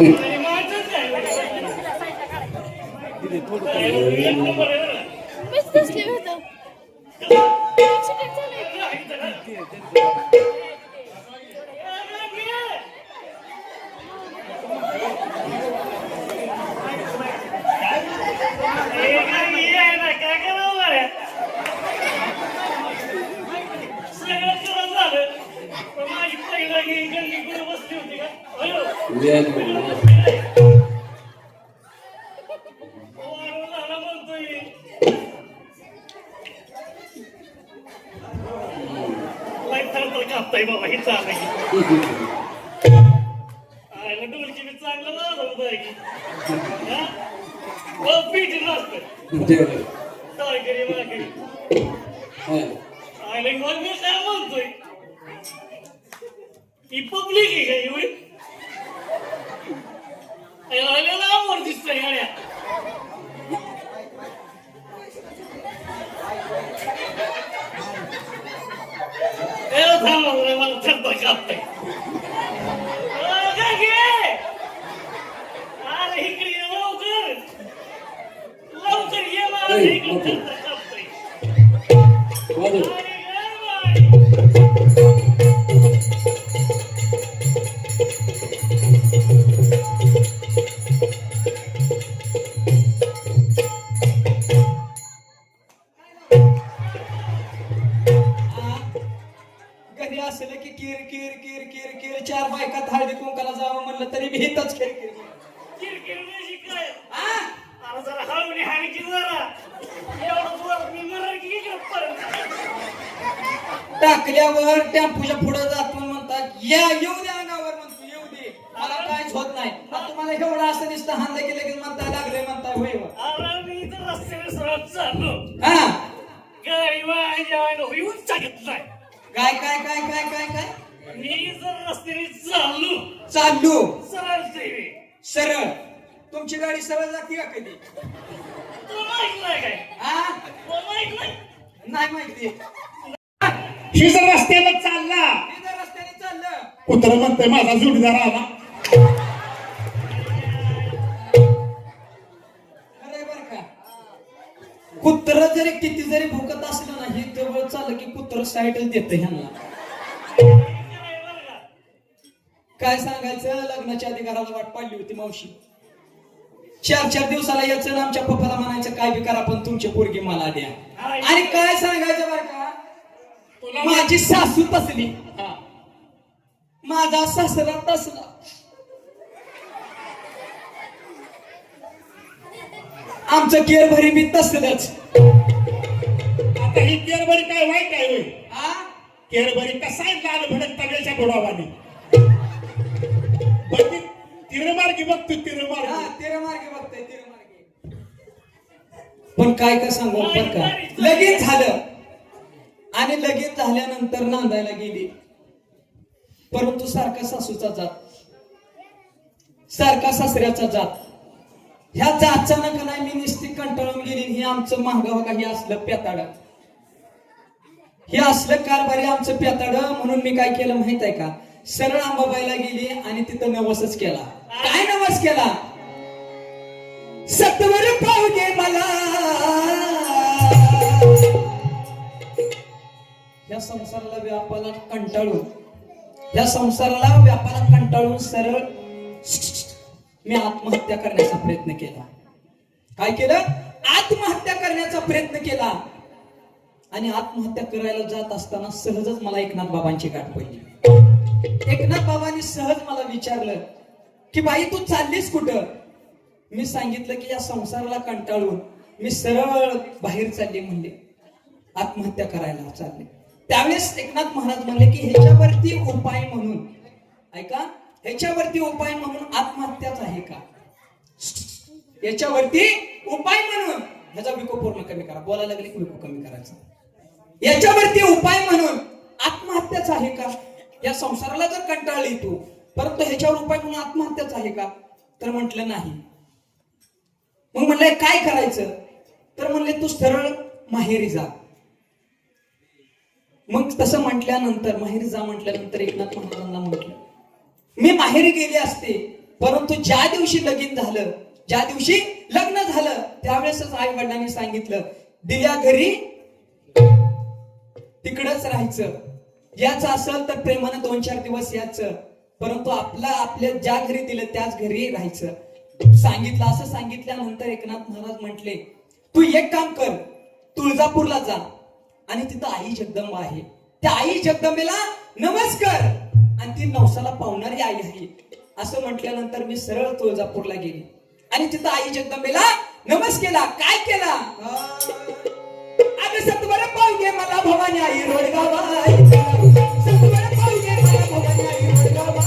¡Gracias! बाबा हे चाल आयला डोलकी मी चांगलं लावलं होतं की हो, पीठ नसतं टाळकरी वाळकरी आयला मग मी काय म्हणतोय ही पब्लिक आहे का एवढी आयला आवड दिसतंय गाड्या ए, थांबा बरं, मला थरथर कापतंय. या येऊ दे अंगावर म्हणतो येऊ दे. मला काहीच होत नाही. मग तुम्हाला एवढं असं दिसतं हाणलं की लगेच म्हणताय लागलंय म्हणताय होय. अरे मी इथं रस्त्याने सरळ चाललो. हा? गाडी माझ्या येऊन चालत नाही काय काय काय काय काय काय? मी जर रस्त्याने चाललो. चाललो. सरळ सेवे सरळ. तुमची गाडी सरळ जाते का कधी? तुला माहीत नाही काय? हा? तुला माहीत नाही? नाही माहिती. ही जर रस्त्याला चालला मी जर रस्त्याने चाललं कुत्र म्हणतोय माझा जोडीदार आला. खरंय बरं का. कुत्र जरी किती जरी भुकत असलं ना हे जवळ चाललं की कुत्र साईडच देत ह्यांना. काय सांगायचं? लग्नाच्या आधी घराला वाट पाडली होती मावशी. चार चार दिवसाला यायचं आणि आमच्या पप्पाला म्हणायचं काय बी करा पण तुमची पोरगी मला द्या. आणि काय सांगायचं बरं का? माझी सासू तसली. माझा सासरा तसला आमचं केर भरी मी तसलंच. आता ही केरबरी काय वाईट आहे होय? आ? केरबरी कसा आहे लाल भडक तगड्याच्या ती तिरमार्गी बघ तू हा, तिरमार्गी तेरा मार्गे बघताय तेरा मार्गे पण काय काय सांगू पण का? लगीन झालं. आणि लगीन झाल्यानंतर नांदायला गेली. परंतु सारखा सासूचा जात. सारखा सासऱ्याचा जात. ह्या जाचानं का नाही मी निश्चित कंटाळून गेली. हे आमचं महागाव का हे असलं प्याताड. हे असलं कारभारी आमचं प्याताड म्हणून मी काय केलं माहीत आहे का? सरळ आंबाबाईला गेली आणि तिथं नवसच केला. काय नवस केला? सत्वर पाहू दे मला. या संसाराला व्यापाला कंटाळून. या संसाराला व्यापारात कंटाळून सरळ मी आत्महत्या करण्याचा प्रयत्न केला. काय केलं? आत्महत्या करण्याचा प्रयत्न केला. आणि आत्महत्या करायला जात असताना सहजच मला एकनाथ बाबांची गाठ पडली. एकनाथ बाबांनी सहज मला विचारलं की बाई तू चाललीस कुठं? मी सांगितलं की या संसाराला कंटाळून मी सरळ बाहेर चालले म्हणले. आत्महत्या करायला चालले. त्यावेळेस एकनाथ महाराज म्हणले की ह्याच्यावरती उपाय म्हणून. ऐका ह्याच्यावरती उपाय म्हणून आत्महत्याच आहे का? याच्यावरती उपाय म्हणून. ह्याचा विको पूर्ण कमी करा. बोलायला लागले की विको कमी करायचा. याच्यावरती उपाय म्हणून आत्महत्याच आहे का? या संसाराला जर कंटाळली तू परंतु ह्याच्यावर उपाय म्हणून आत्महत्याच आहे का? तर म्हटलं नाही. मग म्हणलंय काय करायचं? तर म्हणले तू सरळ माहेरी जा. मग तसं म्हटल्यानंतर माहेरी जा म्हटल्यानंतर एकनाथ महाराजांना म्हटलं मी माहेरी गेले असते परंतु ज्या दिवशी लगीन झालं ज्या दिवशी लग्न झालं त्यावेळेसच आई वडिलांनी सांगितलं दिल्या घरी तिकडच राहायचं. याच असेल तर प्रेमानं दोन चार दिवस यायचं परंतु आपला आपल्या ज्या घरी दिलं त्याच घरी राहायचं. सांगितलं असं सांगितल्यानंतर एकनाथ महाराज म्हटले तू एक काम कर तुळजापूरला जा आणि तिथं आई जगदंबा आहे. त्या आई जगदंबेला नमस्कार. आणि ती नवसाला पावणारी आई आहे. असं म्हटल्यानंतर मी सरळ तुळजापूरला गेली. आणि तिथं आई जगदंबेला नमस केला. काय केला? अगं सतवर पाहुणे मला भवानी आई रोडगावाई सत्वर पाहुणे मला भवानी आई रोडगावाई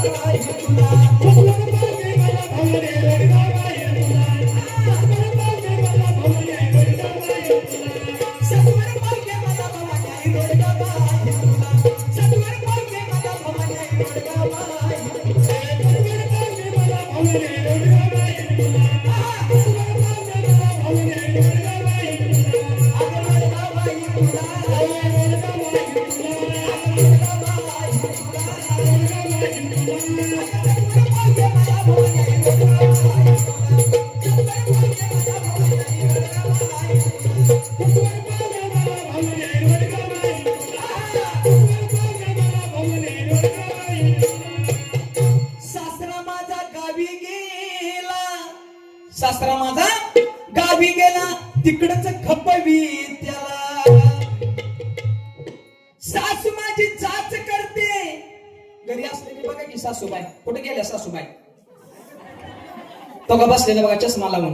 तो का बसलेला बघा चष्मा लावून.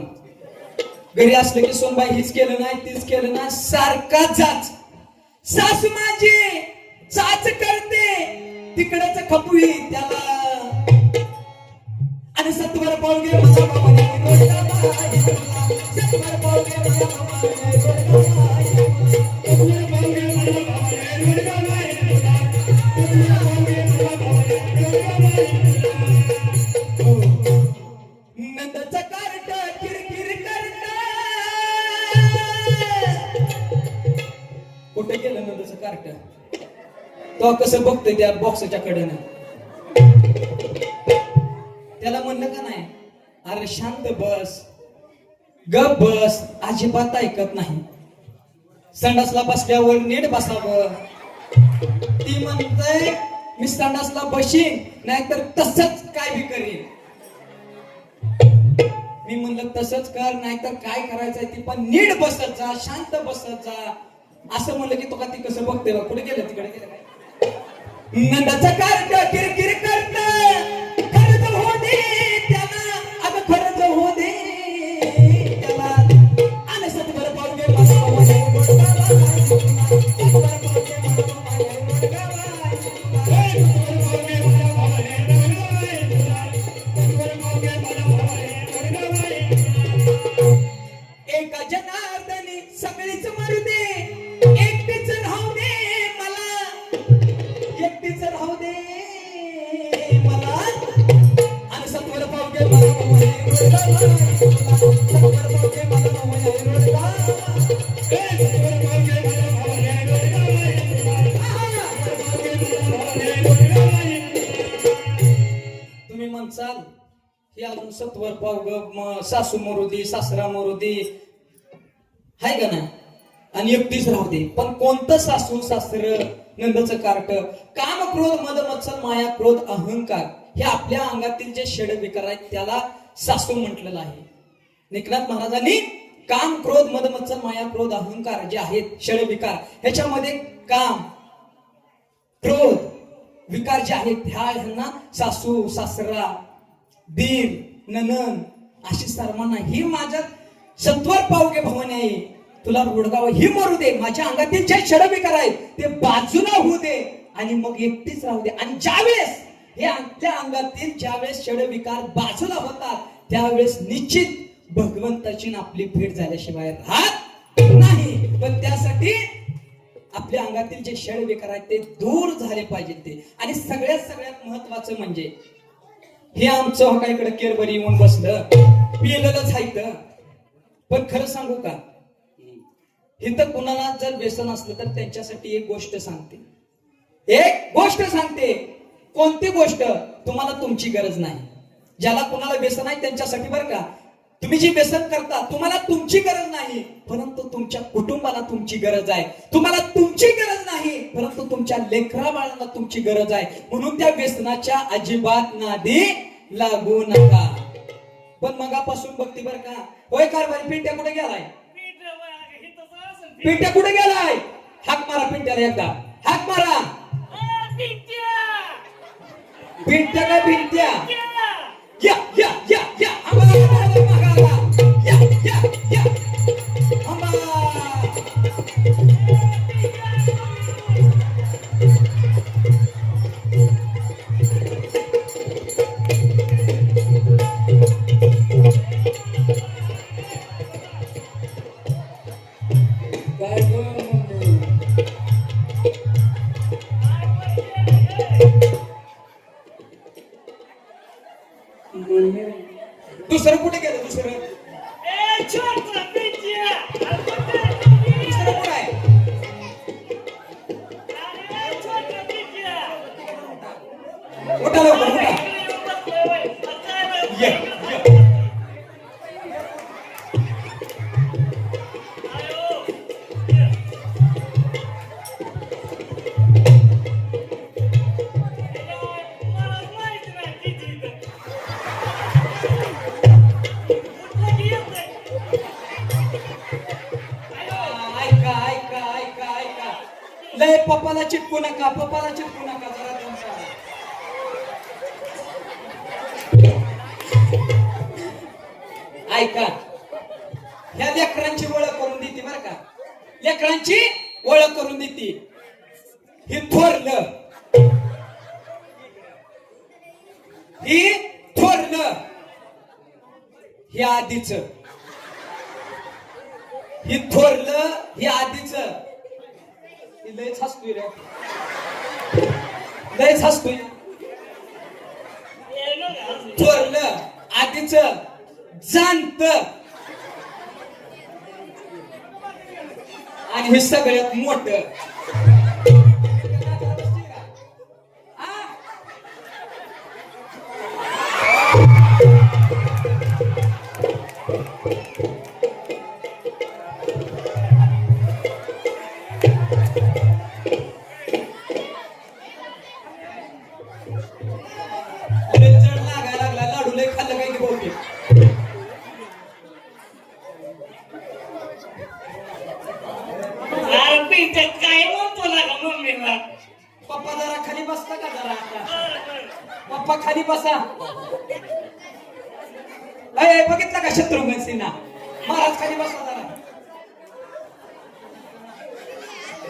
घरी असले की सोनबाई हीच केलं नाही तीच केलं नाही सारखा जाच सासू माझी चाच करते. तिकडच खपुई त्याला. आणि सत्वर पाऊल मला भवानी सत्वर पाऊल मला तो कसं बघतोय त्या बॉक्सच्या कडेनं? त्याला म्हणलं का नाही? अरे शांत बस. गप बस. अजिबात ऐकत नाही. संडासला बसल्यावर नीट बसावं. ती म्हणते मी संडासला बशीन नाहीतर तसच काय बी करीन. मी म्हणलं तसंच कर नाहीतर काय करायचंय ती पण नीट बसत जा शांत बसत जा. असं म्हणलं की तो का ती कसं बघते बा कुठे गेलं? तिकडे गेलं काय? नंदाचं कार्ट किरकिर करत तुम्ही म्हणसाल हे अजून सत्वर पावग ग सासू मरुदी सासरा मरुदी. हाय का नाही? आणि एकटीच राहू दे. पण कोणतं सासू सासर नंदचं कार्ट? काम क्रोध मद मत्सर माया क्रोध अहंकार. हे आपल्या अंगातील जे षड विकार आहेत त्याला सासू म्हटलेलं आहे. निकनाथ महाराजांनी काम क्रोध मदमत्सर माया क्रोध अहंकार जे आहेत षड विकार ह्याच्यामध्ये काम क्रोध विकार जे आहेत ह्या ह्यांना सासू सासरा दीर ननन अशी सर्वांना ही माझ्या सत्वर पावगे भवाने. तुला रोडगाव ही मरू दे. माझ्या अंगातील जे षडविकार आहेत ते बाजूला होऊ दे आणि मग एकटीच राहू दे. आणि ज्यावेळेस हे आमच्या अंगातील ज्यावेळेस षडविकार बाजूला होतात त्यावेळेस निश्चित भगवंताची आपली भेट झाल्याशिवाय राहत नाही. पण त्यासाठी आपल्या अंगातील जे षडविकार आहेत ते दूर झाले पाहिजेत ते. आणि सगळ्यात सगळ्यात महत्वाचं म्हणजे हे आमचं हो हकाईकडे केरबरी येऊन बसलं? पिलेलंच आहे पण खरं सांगू का? इथं कुणाला जर व्यसन असलं तर त्यांच्यासाठी एक गोष्ट सांगते. एक गोष्ट सांगते. कोणती गोष्ट? तुम्हाला तुमची गरज नाही. ज्याला कुणाला व्यसन आहे त्यांच्यासाठी बरं का? तुम्ही जी व्यसन करता तुम्हाला तुमची गरज नाही परंतु तुमच्या कुटुंबाला तुमची गरज आहे. तुम्हाला तुमची गरज नाही परंतु तुमच्या लेकरा बाळांना तुमची गरज आहे. म्हणून त्या व्यसनाच्या अजिबात नादी लागू नका. पण मगापासून बघते बर का होय कारभारी पिंट्या कुठे गेलाय? पिंट्या कुठे गेलाय? हाक मारा पिंट्याला एकदा. हाक मारा. पिंट्या! पिंट्या काय पिंट्या! या या या या. आम्हाला उठा लवकर उठा. ये नाही ऐका ऐका ऐका ऐका. लय पप्पाला चिटकू नका पप्पाला चिटकू नका. ऐका. ह्या लेकरांची ओळख करून देते बरं का. लेकरांची ओळख करून देते. ही थोरलं. ही थोरलं. हे आधीच. ही थोरलं हे आधीच. ही लयच हसतोय रे. लयच हसतोय. ये थोरलं आधीच. शांत आणि हे सगळ्यात मोठ. पप्पा खाली बसा. अय बघितलं का शत्रुघ्न सिन्हा महाराज खाली बसा जरा.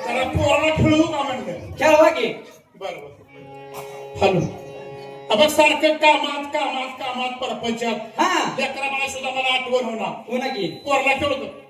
जरा पोराला खेळू का म्हणलं खेळवा की. बरोबर हॅलो. बघ सारखं कामात कामात कामात परपंचात. हा. लेकरा मला सुद्धा मला आठवण होणार. पुन्हा की. पोरला खेळतो.